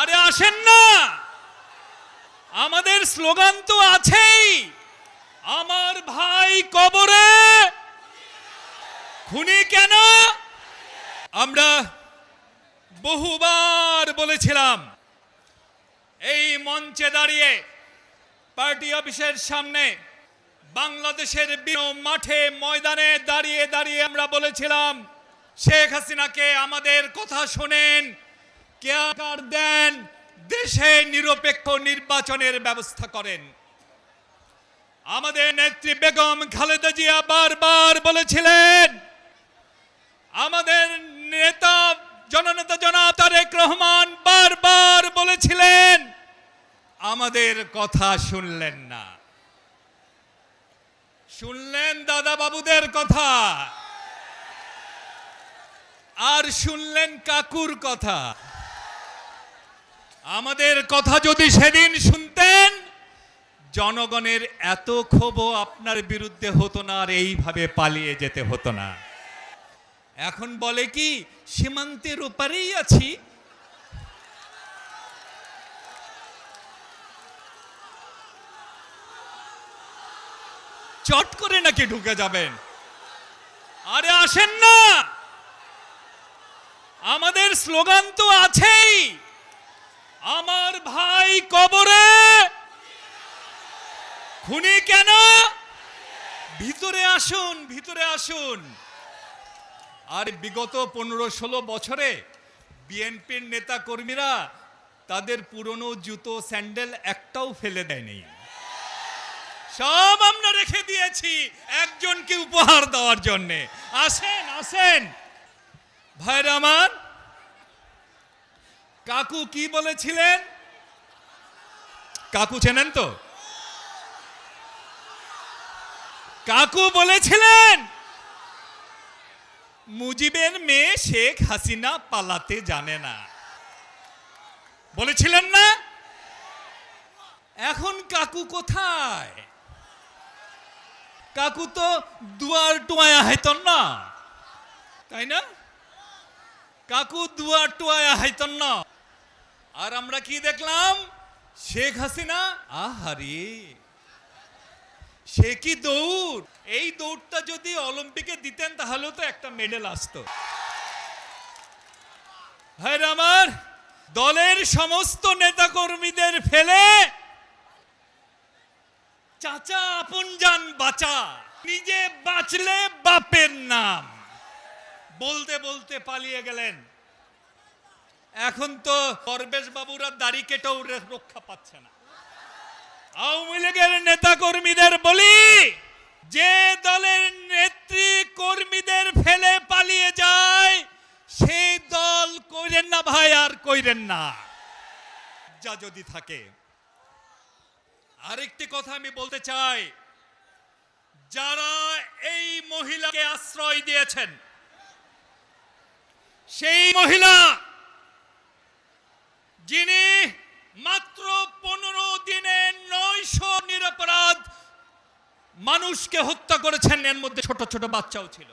আরে আসেন না। আমাদের স্লোগান তো আছেই। আমার ভাই কবরে। খুনি কেন? আমরা বহুবার বলেছিলাম, এই মঞ্চে দাঁড়িয়ে পার্টি অফিসের সামনে বাংলাদেশের মাঠে ময়দানে দাঁড়িয়ে দাঁড়িয়ে আমরা বলেছিলাম, শেখ হাসিনাকে আমাদের কথা শোনেন। কেয়ার দেন? দেশে নিরপেক্ষ নির্বাচনের ব্যবস্থা করেন। আমাদের নেত্রী বেগম খালেদা জিয়া বারবার বলেছিলেন, আমাদের নেতা জননেতা জনাব তারেক রহমান বারবার বলেছিলেন, আমাদের কথা শুনলেন না। শুনলেন দাদা বাবুদের কথা। আর শুনলেন কাকুর কথা। আমাদের কথা যদি সেদিন শুনতেন, জনগণের এত ক্ষোভও আপনার বিরুদ্ধে হতো না আর এইভাবে পালিয়ে যেতে হতো না। এখন বলে কি, সীমান্তের ওপারেই আছি। চট করে নাকি ঢুকে যাবেন। আরে আসেন না। আমাদের স্লোগান তো আছেই। আমার ভাই কবরে। খুনি কেন? ভিতরে আসুন ভিতরে আসুন। আর বিগত পনেরো ষোলো বছরে বিএনপির নেতা কর্মীরা তাদের পুরনো জুতো, স্যান্ডেল একটাও ফেলে দেয়নি। সব আমরা রেখে দিয়েছি একজনকে উপহার দেওয়ার জন্যে। আসেন আসেন। ভাইরা আমার কাকু কি বলেছিলেন? কাকু চেনেন তো? কাকু বলেছিলেন, মুজিবের মেয়ে শেখ হাসিনা পালাতে জানে না। বলেছিলেন না? এখন কাকু কোথায়? কাকু তো দুয়ার টুয়ায়া হাইতন না। তাই না? কাকু দুয়ার টুয়ায়া হাইতন না। আর আমরা কি দেখলাম? শেখ হাসিনা? আহারে। সে কি দৌড়? এই দৌড়টা যদি অলিম্পিকে দিতেন, তাহলেও তো একটা মেডেল আসতো। ভাইরা আমার, দলের সমস্ত নেতাকর্মীদের ফেলে চাচা আপন যান বাঁচা, নিজে বাঁচলে বাপের নাম। বলতে বলতে পালিয়ে গেলেন। এখন তো পরবেশ বাবুরা দাড়ি কেটেও রক্ষা পাচ্ছে না। আওয়ামী লীগের নেতা কর্মীদের বলি, যে দলের নেত্রী কর্মীদের ফেলে পালিয়ে যায়, সেই দল কইরেন না ভাই, আর কইরেন না। যা যদি থাকে। আরেকটি কথা আমি বলতে চাই, যারা এই মহিলাকে আশ্রয় দিয়েছেন, সেই মহিলা যিনি মাত্র পনেরো দিনে নয়শো নিরপরাধ মানুষকে হত্যা করেছেন, এর মধ্যে ছোট ছোট বাচ্চাও ছিল।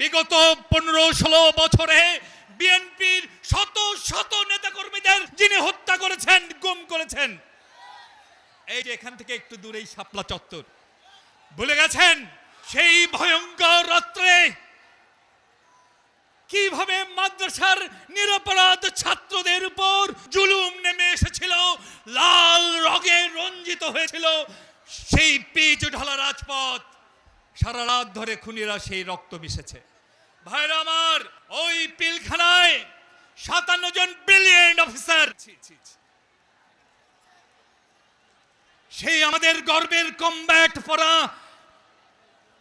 বিগত পনেরো ষোলো বছরে বিএনপির শত শত নেতাকর্মীদের যিনি হত্যা করেছেন, গুম করেছেন, এই যে এখান থেকে একটু দূরেই শাপলা চত্বর। ভুলে গেছেন? সেই ভয়ঙ্কর রাত্রে কীভাবে মাদ্রাসার নিরপরাধ ছাত্রদের উপর জুলুম নেমে এসেছিল, লাল রগে রঞ্জিত হয়েছিল, সেই পিচ ঢালা রাজপথ। সারা রাত ধরে খুনিরা সেই রক্ত মিশেছে। ভাইরা আমার, ওই পিলখানায় সাতান্ন জন ব্রিলিয়েন্ট অফিসার। সেই আমাদের গর্বের কমব্যাট পরা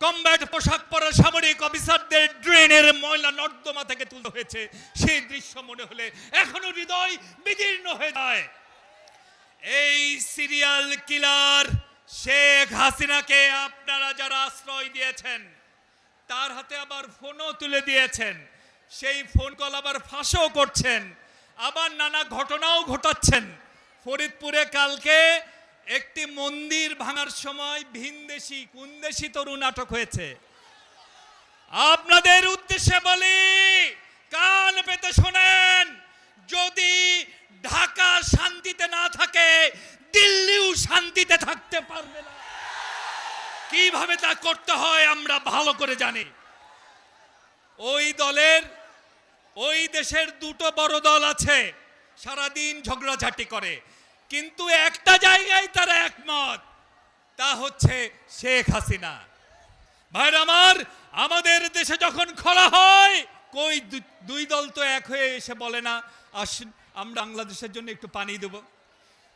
কমব্যাট পোশাক পরা সামরিক অফিসারদের ড্রেনের ময়লা নর্দমা থেকে তুলতে হয়েছে। সেই দৃশ্য মনে হলে এখনও হৃদয় বিদীর্ণ হয়ে যায়। এই সিরিয়াল কিলার শেখ হাসিনাকে আপনারা যারা আশ্রয় দিয়েছেন, তার হাতে আবার ফোনও তুলে দিয়েছেন। সেই ফোন কল আবার ফাঁসও করছেন। আবার নানা ঘটনাও ঘটাচ্ছেন। ফরিদপুরে কালকে একটি মন্দির ভাঙার সময় ভিনদেশি, কুনদেশি তরুণ আটক হয়েছে। আপনাদের উদ্দেশ্যে বলি, কান পেতে শোনেন, যদি ঢাকা শান্তিতে না থাকে, দিল্লিও শান্তিতে থাকতে পারবে না। কীভাবে তা করতে হয় আমরা ভালো করে জানি। ওই দলের, ওই দেশের দুটো বড় দল আছে, সারাদিন ঝগড়াঝাটি করে। কিন্তু একটা জায়গায় তারা একমত, তা হচ্ছে শেখ হাসিনা। ভাইর আমার, আমাদের দেশে যখন খোলা হয়, কই দুই দল তো এক হয়ে এসে বলে না, আসুন, আমরা বাংলাদেশের জন্য একটু পানি দেব।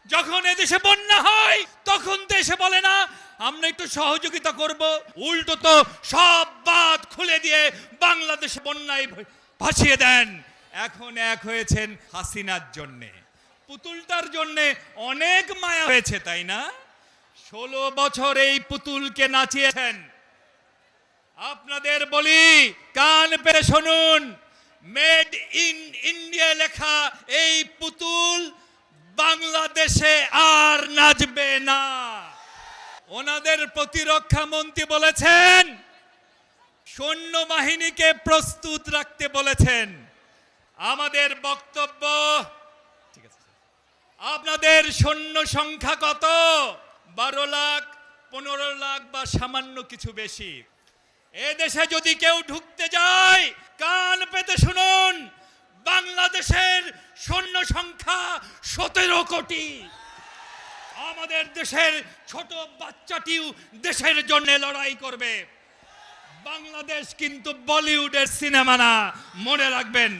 যখন এদেশে বন্যা হয়, তখন দেশে বলে না, আমরা একটু সহযোগিতা করব। উল্টো তো সব বাদ খুলে দিয়ে বাংলাদেশ বন্যায় ভাসিয়ে দেন। এখন এক হয়েছেন হাসিনার জন্যে। পুতুলটার জন্যে অনেক মায়া হয়েছে, তাই না? ষোলো বছর এই পুতুলকে নাচিয়েছেন। আপনাদের বলি, কান পেরে শুনুন। মেড ইন ইন্ডিয়া লেখা এই পুতুল বাংলাদেশে আর নাচবে না। ওনাদের প্রতিরক্ষা মন্ত্রী বলেছেন সৈন্য বাহিনীকে প্রস্তুত রাখতে বলেছেন। আমাদের বক্তব্য আপনাদের সৈন্য সংখ্যা কত? বারো লাখ, পনেরো লাখ বা সামান্য কিছু বেশি। এ দেশে যদি কেউ ঢুকতে যায়, কান পেতে শুনুন, বাংলাদেশের সৈন্য সংখ্যা সতেরো কোটি। আমাদের দেশের ছোট বাচ্চাটিও দেশের জন্য লড়াই করবে। বাংলাদেশ কিন্তু বলিউডের সিনেমা না, মনে রাখবেন।